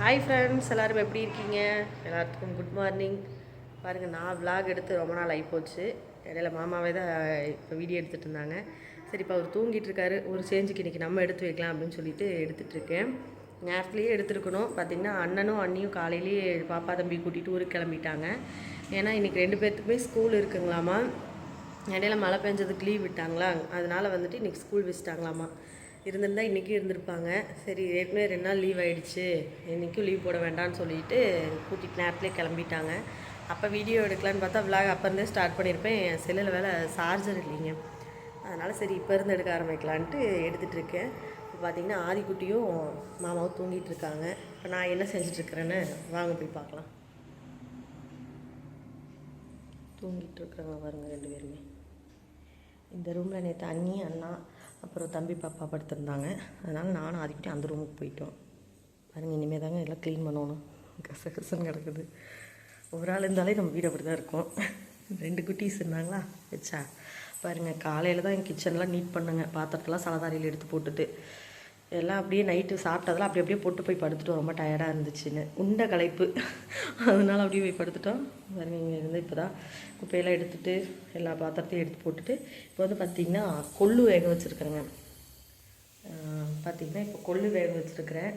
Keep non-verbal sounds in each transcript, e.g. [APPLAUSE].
Hi friends எல்லோரும் எப்படி இருக்கீங்க? எல்லாத்துக்கும் குட் மார்னிங் பாருங்கள் நான் விலாக் எடுத்து ரொம்ப நாள் ஆகிப்போச்சு இடையில மாமாவே தான் இப்போ வீடியோ எடுத்துகிட்டு இருந்தாங்க. சரி இப்போ அவர் தூங்கிட்டு இருக்காரு. ஒரு சேஞ்சுக்கு இன்றைக்கி நம்ம எடுத்து வைக்கலாம் அப்படின்னு சொல்லிட்டு எடுத்துகிட்ருக்கேன் நேரத்துலேயே எடுத்துருக்கணும். பார்த்திங்கன்னா அண்ணனும் அண்ணியும் காலையிலேயே பாப்பா தம்பி கூட்டிகிட்டு ஊருக்கு கிளம்பிட்டாங்க. ஏன்னா இன்றைக்கி ரெண்டு பேர்த்துக்குமே ஸ்கூல் இருக்குங்களாமா? இடையில மழை பெஞ்சதுக்கு லீவ் விட்டாங்களா? அதனால் வந்துட்டு இன்றைக்கி ஸ்கூல் வச்சுட்டாங்களாமா இருந்திருந்தால் இன்றைக்கும் இருந்திருப்பாங்க. சரி ஏற்கனவே ரெண்டு நாள் லீவ் ஆகிடுச்சு இன்றைக்கும் லீவ் போட வேண்டாம்னு சொல்லிட்டு கூட்டிகிட்டு நேரத்துலேயே கிளம்பிட்டாங்க. அப்போ வீடியோ எடுக்கலான்னு பார்த்தா விலாக் அப்போருந்தே ஸ்டார்ட் பண்ணியிருப்பேன். என் செல்லில் வேலை சார்ஜர் இல்லைங்க. அதனால் சரி இப்போ இருந்து எடுக்க ஆரம்பிக்கலான்ட்டு எடுத்துகிட்ருக்கேன் இப்போ பார்த்திங்கன்னா ஆதிக்குட்டியும் மாமாவும் தூங்கிட்டு இருக்காங்க. இப்போ நான் என்ன செஞ்சிட்ருக்கிறேன்னு வாங்க போய் பார்க்கலாம். தூங்கிட்டு இருக்கிறாங்க பாருங்கள் ரெண்டு பேருமே. இந்த ரூமில் நேற்று அண்ணி அண்ணா அப்புறம் தம்பி பாப்பா படுத்திருந்தாங்க. அதனால் நானும் அதுக்கிட்டே அந்த ரூமுக்கு போயிட்டோம். பாருங்க இனிமேல் தாங்க எல்லாம் க்ளீன் பண்ணணும். கச கசன்னு கிடக்குது. ஒரு ஆள் இருந்தாலே நம்ம வீடு அப்படி தான் இருக்கும். ரெண்டு குட்டீஸ் இருந்தாங்களா? வச்சா பாருங்கள் காலையில் தான் என் கிச்சன்லாம் நீட் பண்ணுங்க. பாத்திரத்தெல்லாம் சலதாரியில் எடுத்து போட்டுட்டு. எல்லாம் அப்படியே நைட்டு சாப்பிட்டதெல்லாம் அப்படி அப்படியே போட்டு போய் படுத்துட்டோம். ரொம்ப டயர்டாக இருந்துச்சுன்னு. உண்டை களைப்பு. அதனால அப்படியே போய் படுத்துட்டோம். இங்கே இருந்து இப்போ தான் குப்பையெல்லாம் எடுத்துட்டு எல்லா பாத்திரத்தையும் எடுத்து போட்டுட்டு இப்போ வந்து பார்த்திங்கன்னா கொள்ளு வேக வச்சுருக்குறேங்க. பார்த்திங்கன்னா இப்போ கொள்ளு வேக வச்சுருக்கிறேன்.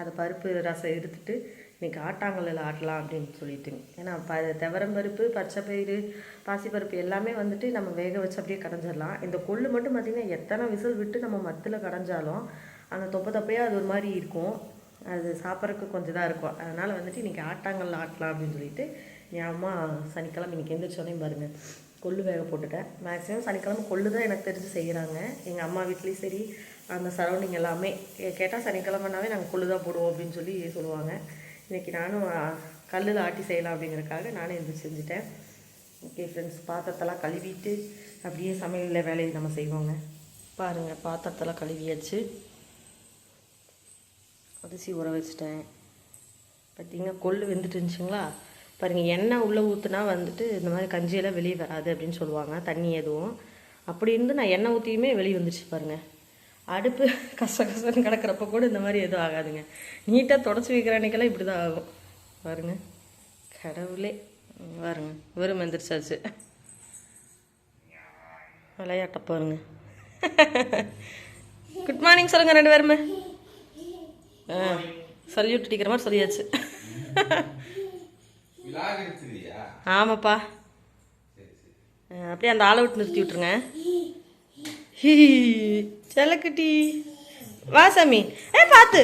அதை பருப்பு ரசம் எடுத்துட்டு இன்றைக்கி ஆட்டாங்கல்லில் ஆட்டலாம் அப்படின்னு சொல்லிட்டுங்க. ஏன்னா ப துவரம் பருப்பு பச்சை பயிறு பாசிப்பருப்பு எல்லாமே வந்துட்டு நம்ம வேக வச்சு அப்படியே கடைஞ்சிடலாம். இந்த கொள்ளு மட்டும் பார்த்திங்கன்னா எத்தனை விசில் விட்டு நம்ம மத்தில் கடைஞ்சாலும் அந்த தொப்பை தொப்பையாக அது ஒரு மாதிரி இருக்கும். அது சாப்பிட்றதுக்கு கொஞ்சம் இதாக இருக்கும். அதனால் வந்துட்டு இன்றைக்கி ஆட்டாங்கல்ல ஆட்டலாம் அப்படின்னு சொல்லிட்டு என் அம்மா சனிக்கிழமை இன்றைக்கி எந்திரிச்சோன்னே பாருங்கள் கொள்ளு வேக போட்டுட்டேன். மேக்ஸிமம் சனிக்கிழமை கொள்ளு தான் எனக்கு தெரிஞ்சு செய்கிறாங்க எங்கள் அம்மா வீட்லேயும் சரி அந்த சரௌண்டிங் எல்லாமே. கேட்டால் சனிக்கிழமைனாவே நாங்கள் கொள்ளு தான் போடுவோம் அப்படின்னு சொல்லி சொல்லுவாங்க. இன்றைக்கி நானும் கல்லில் ஆட்டி செய்யலாம் அப்படிங்கிறதுக்காக நானும் எந்திரிச்சு செஞ்சுட்டேன். ஓகே ஃப்ரெண்ட்ஸ் பாத்திரத்தெல்லாம் கழுவிட்டு அப்படியே சமையலில் வேலையை நம்ம செய்வோங்க. பாருங்கள் பாத்திரத்தெல்லாம் கழுவியாச்சு. அரிசி ஊற வச்சுட்டேன். பார்த்திங்கன்னா கொள்ளு வெந்துட்டு இருந்துச்சுங்களா? பாருங்கள் எண்ணெய் உள்ளே ஊற்றுனா வந்துட்டு இந்த மாதிரி கஞ்சியெல்லாம் வெளியே வராது அப்படின்னு சொல்லுவாங்க தண்ணி எதுவும். அப்படி இருந்து நான் எண்ணெய் ஊற்றியுமே வெளியே வந்துடுச்சு பாருங்கள் அடுப்பு [LAUGHS] கச கசன்னு கிடக்கிறப்ப கூட இந்த மாதிரி எதுவும் ஆகாதுங்க. நீட்டாக தொடச்சி வைக்கிற அன்னைக்கெல்லாம் இப்படி தான் ஆகும். பாருங்க கடவுளே. பாருங்க வெறும் எந்திரிச்சாச்சு. விளையாட்ட பாருங்க. குட் மார்னிங் சொல்லுங்கள் ரெண்டு பேருமே. ஆ சொல்லி விட்டுட்டிக்கிற மாதிரி சொல்லியாச்சு. ஆமாப்பா. அப்படியே அந்த ஆளை விட்டு நிறுத்தி விட்ருங்க ஹீ செல்லக்குட்டி. வா சாமி. ஏ பார்த்து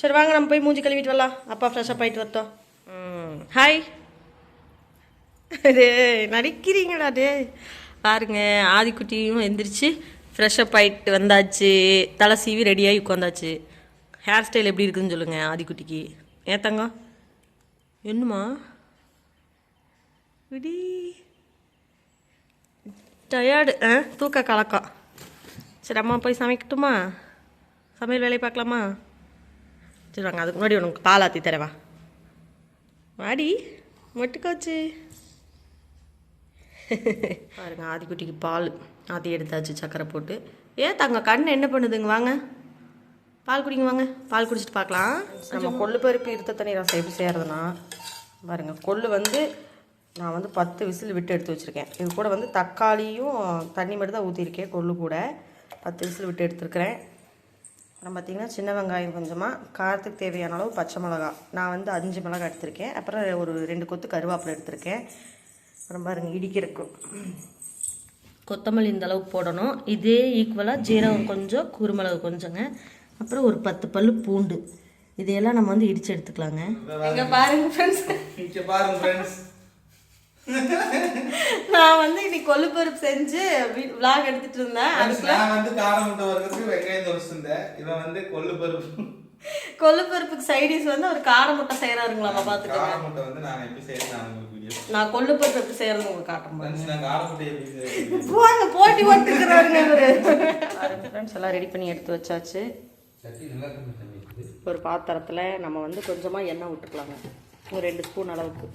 சரி வாங்க நம்ம போய் மூஞ்சி கழுவிட்டு வரலாம். அப்பா ஃப்ரெஷ்ஷாக போயிட்டு வரட்டும். ம் ஹாய் டே நடிக்கிறீங்களா டே பாருங்க ஆதிக்குட்டியும் எந்திரிச்சு ஃப்ரெஷ்ஷப் ஆயிட்டு வந்தாச்சு. தலை சீவி ரெடியாகி உட்காந்தாச்சு ஹேர் ஸ்டைல் எப்படி இருக்குதுன்னு சொல்லுங்கள் ஆதிக்குட்டிக்கு. ஏன் தங்கம்? என்னம்மா? விடி. டயர்டு ஆ? தூக்க கலக்கம். சரி அம்மா போய் சமைக்கட்டுமா? சமையல் வேலையை பார்க்கலாமா? சரி வாங்க அதுக்கு முன்னாடி உனக்கு பால் ஆற்றி தரவா வாடி மொட்டுக்கோச்சு. பாருங்க ஆதிக்குட்டிக்கு பால். ஆதி எடுத்தாச்சு சக்கரை போட்டு. ஏன் தங்க கண் என்ன பண்ணுதுங்க? வாங்க. பால் குடிங்க வாங்க. பால் குடிச்சிட்டு பார்க்கலாம். நம்ம கொள்ளு பருப்பு இருத்த தண்ணி ரசம் எப்படி செய்கிறதுனா பாருங்க கொள்ளு வந்து நான் வந்து பத்து விசில் விட்டு எடுத்து வச்சுருக்கேன். இது கூட வந்து தக்காளியும் தண்ணி மட்டும் தான் ஊற்றிருக்கேன் கொள்ளு கூட. பத்து விசில் விட்டு எடுத்துருக்கிறேன். அப்புறம் பார்த்திங்கன்னா சின்ன வெங்காயம் கொஞ்சமாக காரத்துக்கு தேவையான அளவு பச்சை மிளகா. நான் வந்து அஞ்சு மிளகா எடுத்திருக்கேன். அப்புறம் ஒரு ரெண்டு கொத்து கருவேப்பிலை எடுத்திருக்கேன். அப்புறம் பாருங்கள் இடிக்கிறக்கும் கொத்தமல்லி இந்த அளவுக்கு போடணும். இதே ஈக்குவலாக ஜீரகம் கொஞ்சம் குருமிளகு கொஞ்சங்க. அப்புறம் ஒரு பத்து பல்லு பூண்டு. இதையெல்லாம் நம்ம வந்து இடித்து எடுத்துக்கலாங்க. பாருங்க ஃப்ரெண்ட்ஸ் இங்க பாருங்க ஃப்ரெண்ட்ஸ் நான் வந்து இன்னைக்கு கொள்ளு பருப்பு செஞ்சு விலாக் எடுத்துட்டு இருந்தேன். நான் வந்து காரம் முட்டை வர்றதுக்கு வெங்காயம் தொலைச்சிருந்தேன் இவன் வந்து கொள்ளு பருப்பு கொள்ளு பருப்புக்கு சைடிஸ் வந்து ஒரு கார முட்டை செய்யறாருங்களாமா பாத்துக்கோங்க. காரம் முட்டை வந்து நான் எப்படி செய்யறது நான் உங்களுக்கு வீடியோ நான் கொள்ளு பருப்பு எப்படி செய்யறது உங்களுக்கு காட்டும் நான் காரம் முட்டை எப்படி செய்யறது போங்க போட்டி போட்டுக்கிறாருங்க இவரு. ஃப்ரெண்ட்ஸ் எல்லாம் ரெடி பண்ணி எடுத்து வச்சாச்சு. ஒரு பாத்திரத்தில் நம்ம வந்து கொஞ்சமாக எண்ணெய் விட்டுக்கலாங்க. ஒரு ரெண்டு ஸ்பூன் அளவுக்கு.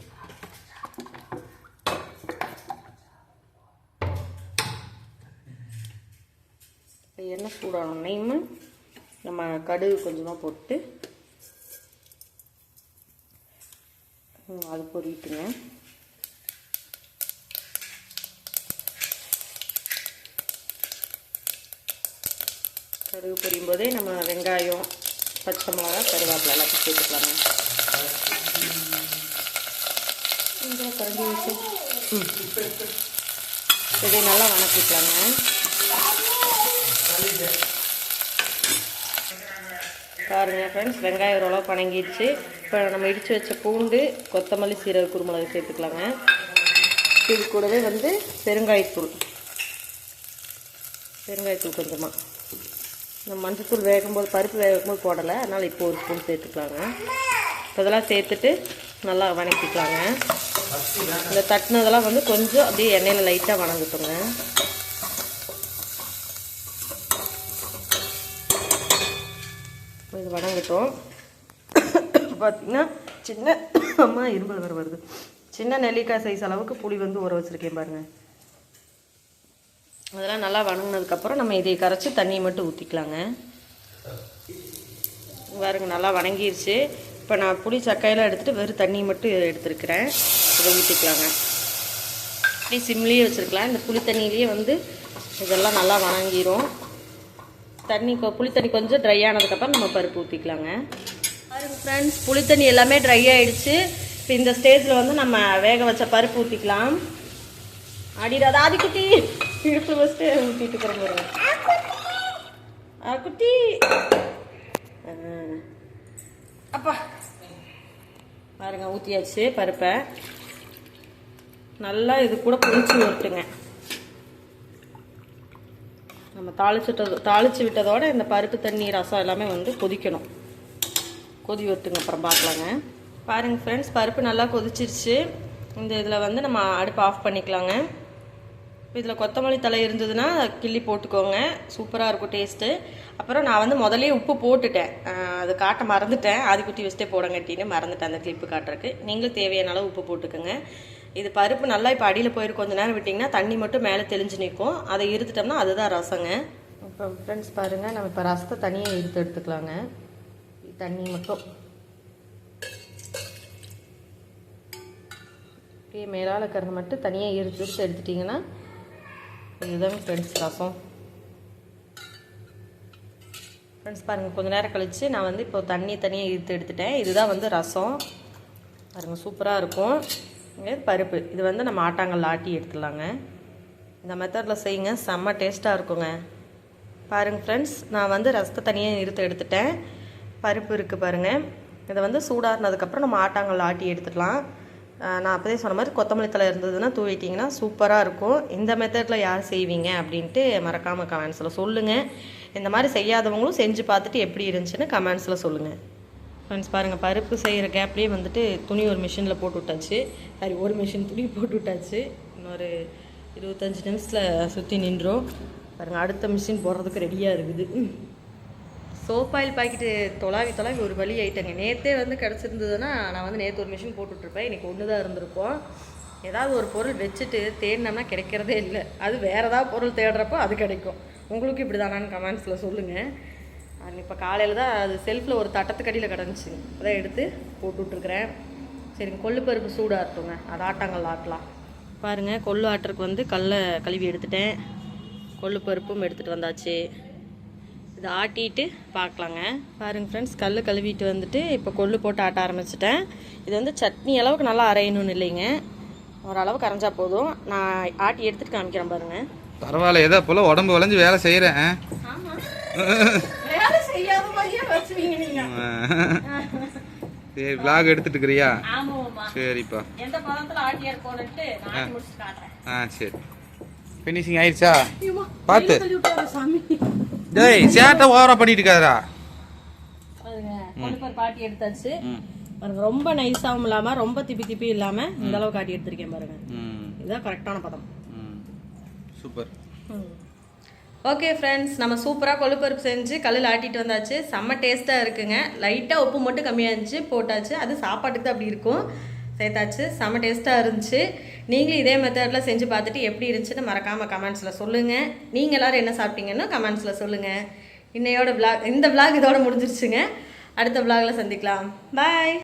எண்ணெய் சூடாகணும். நெய்மு நம்ம கடுகு கொஞ்சமாக போட்டு அது பொறிட்டுங்க கடுகு பொரியும் போதே நம்ம வெங்காயம் பச்சை மிளகா கருவேப்பிலை எல்லாத்தையும் சேர்த்துக்கலாங்க. இங்கே கரண்டி வச்சு. இதை நல்லா வணக்கிக்கலாங்க. பாருங்கள் ஃப்ரெண்ட்ஸ் வெங்காயம் ஓரளவு பணங்கிடுச்சு இப்போ நம்ம இடித்து வச்ச பூண்டு கொத்தமல்லி சீரக குருமிளகு சேர்த்துக்கலாங்க. இது கூடவே வந்து பெருங்காயத்தூள். பெருங்காயத்தூள் கொஞ்சமாக நம்ம மஞ்சத்தூள் வேகும்போது பருப்பு வேகும்போது போடலை. அதனால் இப்போ ஒரு ஸ்பூன் சேர்த்துக்கலாங்க. இப்போ இதெல்லாம் சேர்த்துட்டு நல்லா வணக்கிக்கலாங்க. இந்த தட்டினதெல்லாம் வந்து கொஞ்சம் அப்படியே எண்ணெயில் லைட்டாக வணங்கட்டுங்க. இது வணங்கட்டும். [COUGHS] பார்த்திங்கன்னா சின்ன [COUGHS] அம்மா இரும்பல் வர வருது. சின்ன நெல்லிக்காய் சைஸ் அளவுக்கு புளி வந்து ஊற வச்சுருக்கேன் பாருங்கள் அதெல்லாம் நல்லா வணங்கினதுக்கப்புறம் நம்ம இதை கரைச்சி தண்ணியை மட்டும் ஊற்றிக்கலாங்க பாருங்க நல்லா வணங்கிருச்சு. இப்போ நான் புளி சக்கையெல்லாம் எடுத்துகிட்டு வெறும் தண்ணியை மட்டும் எடுத்துருக்கிறேன். இதை ஊற்றிக்கலாங்க இப்படி சிம்லேயே வச்சுருக்கலாம். இந்த புளி தண்ணியிலேயே வந்து இதெல்லாம் நல்லா வணங்கிரும். தண்ணி கொ- புளி தண்ணி கொஞ்சம் ட்ரை ஆனதுக்கப்புறம் நம்ம பருப்பு ஊற்றிக்கலாங்க பாருங்க ஃப்ரெண்ட்ஸ் புளி தண்ணி எல்லாமே ட்ரை ஆகிடுச்சு இப்போ இந்த ஸ்டேஜில் வந்து நம்ம வேக வச்ச பருப்பு ஊற்றிக்கலாம் அடிடாத ஆதிக்குட்டி. குட்டி ஃபஸ்ட்டு ஊற்றிட்டு இருக்கிற ஆ. குட்டி அப்பா. பாருங்க ஊற்றியாச்சு பருப்பை. நல்லா இது கூட புளிச்சு விட்டுங்க நம்ம தாளிச்சுட்டது தாளிச்சு விட்டதோட இந்த பருப்பு தண்ணி ரசம் எல்லாமே வந்து கொதிக்கணும். கொதி விட்டுங்க அப்புறம் பார்க்கலாங்க. பாருங்கள் ஃப்ரெண்ட்ஸ் பருப்பு நல்லா கொதிச்சிருச்சு. இந்த இதில் வந்து நம்ம அடுப்பு ஆஃப் பண்ணிக்கலாங்க. இதில் கொத்தமல்லி தலை இருந்ததுன்னா கிள்ளி போட்டுக்கோங்க. சூப்பராக இருக்கும் டேஸ்ட்டு அப்புறம் நான் வந்து முதலே உப்பு போட்டுட்டேன். அது காட்ட மறந்துட்டேன். அது குட்டி வச்சுட்டே போடங்கட்டின்னு மறந்துட்டேன் அந்த கிளிப்பு காட்டுறதுக்கு. நீங்களும் தேவையான அளவு உப்பு போட்டுக்கோங்க. இது பருப்பு நல்லா இப்போ அடியில் போயிரு கொஞ்ச நேரம் விட்டிங்கன்னா தண்ணி மட்டும் மேலே தெளிஞ்சு நிற்கும் அதை இருத்துட்டோம்னா அதுதான் ரசங்க. இப்போ ஃப்ரெண்ட்ஸ் பாருங்கள் நம்ம இப்போ ரசத்தை தனியாக இருத்து எடுத்துக்கலாங்க. தண்ணி மட்டும். அப்படியே மேலால் இருக்கிறத மட்டும் தனியாக இருத்து எடுத்து எடுத்துட்டிங்கன்னா இதுதான் ஃப்ரெண்ட்ஸ் ரசம். ஃப்ரெண்ட்ஸ் பாருங்கள் கொஞ்சம் நேரம் கழித்து நான் வந்து இப்போ தண்ணி தனியாக இழுத்து எடுத்துட்டேன். இதுதான் வந்து ரசம். பாருங்கள் சூப்பராக இருக்கும். இங்கே பருப்பு. இது வந்து நம்ம ஆட்டாங்கல்ல ஆட்டி எடுத்துடலாங்க. இந்த மெத்தடில் செய்யுங்க. செம்ம டேஸ்ட்டாக இருக்குங்க. பாருங்கள் ஃப்ரெண்ட்ஸ் நான் வந்து ரசத்தை தனியாக நிறுத்த எடுத்துட்டேன். பருப்பு இருக்குது பாருங்கள் இதை வந்து சூடாறினதுக்கப்புறம் நம்ம ஆட்டாங்கல்ல ஆட்டி எடுத்துடலாம். நான் அப்போதே சொன்ன மாதிரி கொத்தமல்லி தலை இருந்ததுன்னா தூவிட்டிங்கன்னா சூப்பராக இருக்கும். இந்த மெத்தடில் யார் செய்வீங்க அப்படின்ட்டு மறக்காமல் கமெண்ட்ஸில் சொல்லுங்கள் இந்த மாதிரி செய்யாதவங்களும் செஞ்சு பார்த்துட்டு எப்படி இருந்துச்சுன்னு கமெண்ட்ஸில் சொல்லுங்கள் ஃப்ரெண்ட்ஸ் பாருங்கள் பருப்பு செய்கிற கேப்லேயே வந்துட்டு துணி ஒரு மிஷினில் போட்டு விட்டாச்சு. சாரி ஒரு மிஷின் துணி போட்டு விட்டாச்சு. இன்னொரு இருபத்தஞ்சி நிமிஷத்தில் சுற்றி நின்றோம். பாருங்கள் அடுத்த மிஷின் போடுறதுக்கு ரெடியாக இருக்குது. சோப் ஆயில் பாக்கெட்டு தொலாவி தொலாவி ஒரு வழி ஆயிட்டேங்க. நேற்றே வந்து கிடச்சிருந்ததுன்னா நான் வந்து நேற்று ஒரு மிஷின் போட்டுட்ருப்பேன் இன்றைக்கி ஒன்று தான் இருந்திருப்போம் ஏதாவது ஒரு பொருள் வச்சுட்டு தேடினோம்னா கிடைக்கிறதே இல்லை. அது வேறு ஏதாவது பொருள் தேடுறப்போ அது கிடைக்கும். உங்களுக்கு இப்படி தானான்னு கமெண்ட்ஸில் சொல்லுங்கள் இப்போ காலையில் தான் அது செல்ஃபில் ஒரு தட்டத்துக்கடியில் கிடந்துச்சு. அதான் எடுத்து போட்டு விட்ருக்குறேன் சரிங்க கொள்ளு பருப்பு சூடாக இருக்கட்டுங்க அது ஆட்டாங்கல் ஆட்டலாம். பாருங்கள் கொள்ளு ஆட்டுறதுக்கு வந்து கடல கழுவி எடுத்துட்டேன். கொள்ளு பருப்பும் எடுத்துகிட்டு வந்தாச்சு. இதை ஆட்டிட்டு பார்க்கலாங்க. பாருங்க ஃப்ரெண்ட்ஸ் கல் கழுவிட்டு வந்துட்டு இப்போ கொள்ளு போட்டு ஆட்ட ஆரம்பிச்சிட்டேன். இது வந்து சட்னி அளவுக்கு நல்லா அரையணும்னு இல்லைங்க. ஓரளவுக்கு அரைஞ்சா போதும். நான் ஆட்டி எடுத்துட்டு காமிக்கிறேன் பாருங்க. பரவாயில்ல ஏதோ போல உடம்பு வளைஞ்சு வேலை செய்கிறேன் வச்சுவீங்க நீங்க. சரி vlog எடுத்துட்டு இருக்கிறியா சரிப்பா. எந்த பதத்தில் ஆட்டி இருக்கணும்ட்டு நான் ஆட்டி முடிச்சு காட்டுறேன். ஆ சரி. ஃபினிஷிங் ஆயிடுச்சா? ஐயோம்மா, பார்த்து. தள்ளி விட்டாரு சாமி. டேய் சேட்டை ஓவரா பண்ணிட்டு இருக்காதடா பாருங்க பாட்டி எடுத்தாச்சு. பாருங்க ரொம்ப நைஸாகவும் இல்லாம ரொம்ப திப்பி திப்பி இல்லாம இந்த அளவுக்கு ஆட்டி எடுத்திருக்கேன் பாருங்க. ம். இதுதான் கரெக்டான பதம். ம். சூப்பர். ஓகே ஃப்ரெண்ட்ஸ் நம்ம சூப்பராக கொழுப்பருப்பு செஞ்சு கல்லில் ஆட்டிட்டு வந்தாச்சு. செம்ம டேஸ்ட்டாக இருக்குங்க. லைட்டாக உப்பு மட்டும் கம்மியாக இருந்துச்சு போட்டாச்சு. அது சாப்பாட்டுக்கு தான் அப்படி இருக்கும். சேர்த்தாச்சு. செம்ம டேஸ்ட்டாக இருந்துச்சு. நீங்களும் இதே மெத்தடில் செஞ்சு பார்த்துட்டு எப்படி இருந்துச்சுன்னு மறக்காமல் கமெண்ட்ஸில் சொல்லுங்கள் நீங்கள் எல்லோரும் என்ன சாப்பிட்டீங்கன்னு கமெண்ட்ஸில் சொல்லுங்கள் இன்னையோட விளாக் இந்த விளாக் இதோட முடிஞ்சிருச்சுங்க. அடுத்த விளாகில் சந்திக்கலாம். பாய்